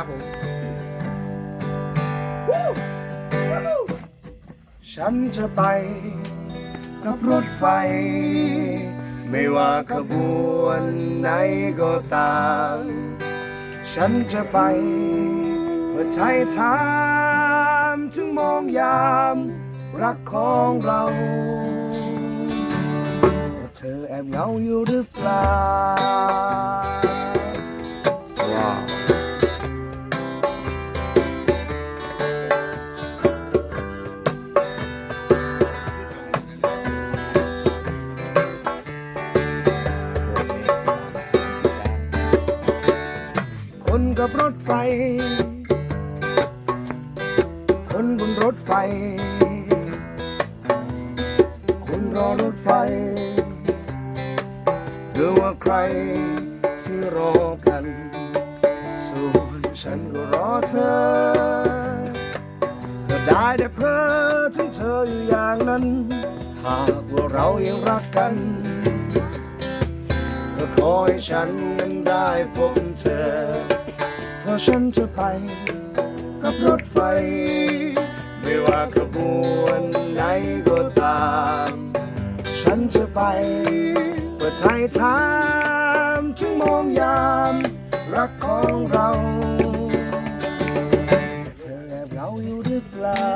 ครับผมฉันจะไปกับรถไฟ ไม่ว่าขบวนไหนก็ตาม ฉันจะไปเพื่อใช้ทามจึงมองยาม รักของเราว่าเธอแอบเหงาอยู่หรือเปล่า กับรถไฟ คนบนรถไฟ คนรอรถไฟหรือว่าใครที่รอกันส่วนฉันก็รอเธอ ก็ได้แต่เพ้อถึงเธออยู่อย่างนั้น หากว่าเรายังรักกันก็ขอให้ฉันนั้นได้พบเธอ ราะฉันจะไป กับรถไฟ ไม่ว่าขบวนไหนก็ตาม ฉันจะไปเพื่อไทยทามจึงมองยาม รักของเรา เธอแอบเหงาอยู่หรือเปล่า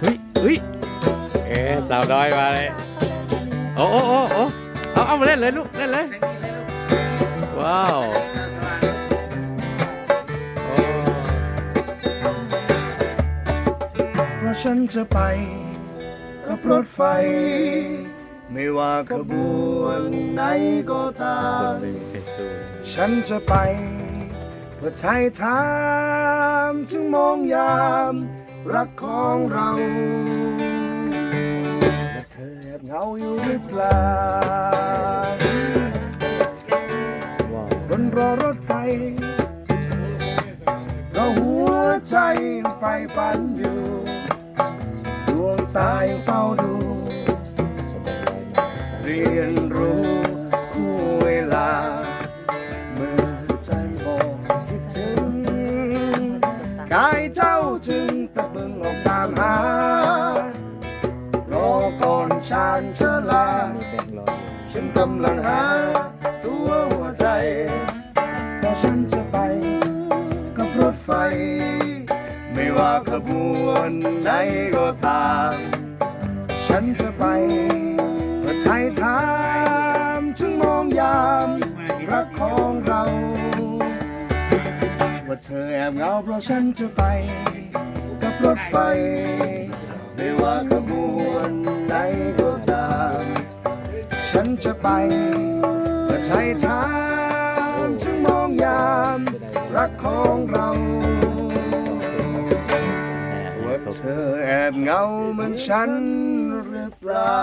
เฮ้ยเฮ้ยเอ๊ะสาวน้อยมาเลย โอ้โอ้โอ้โอ้เอาเอามาเล่นเลยลูก เล่นเลย ว้าว ฉันจะไป กับรถไฟ ไม่ว่าขบวนไหนก็ตาม ฉันจะไปเพื่อใช้ทามจึงมองยาม รักของเราและเธอแอบเหงาอยู่หรือเปล่าว้าวบนรอรถไฟเราหัวใจไฟฝันอยู่ ตายังเฝ้าดู เรียนรู้คู่เวลา เมื่อใจบอกคิดถึง กายเจ้าจึงตะบึงออกตามหา รอก่อนชานเชอลามีแบงค์ร้อยฉันกำลังหา ไม่ว่าขบวนไหนก็ตามฉันจะไปเพื่อใช้ทามจึงมองยามรักของเรา ว่าเธอแอบเหงาเพราะฉันจะไป กับรถไฟ ไม่ว่าขบวนไหนก็ตามฉันจะไปเพื่อใช้ทามจึงมองยามรักของเรา ธอแอบเหงาเหมือนฉันหรือเปล่า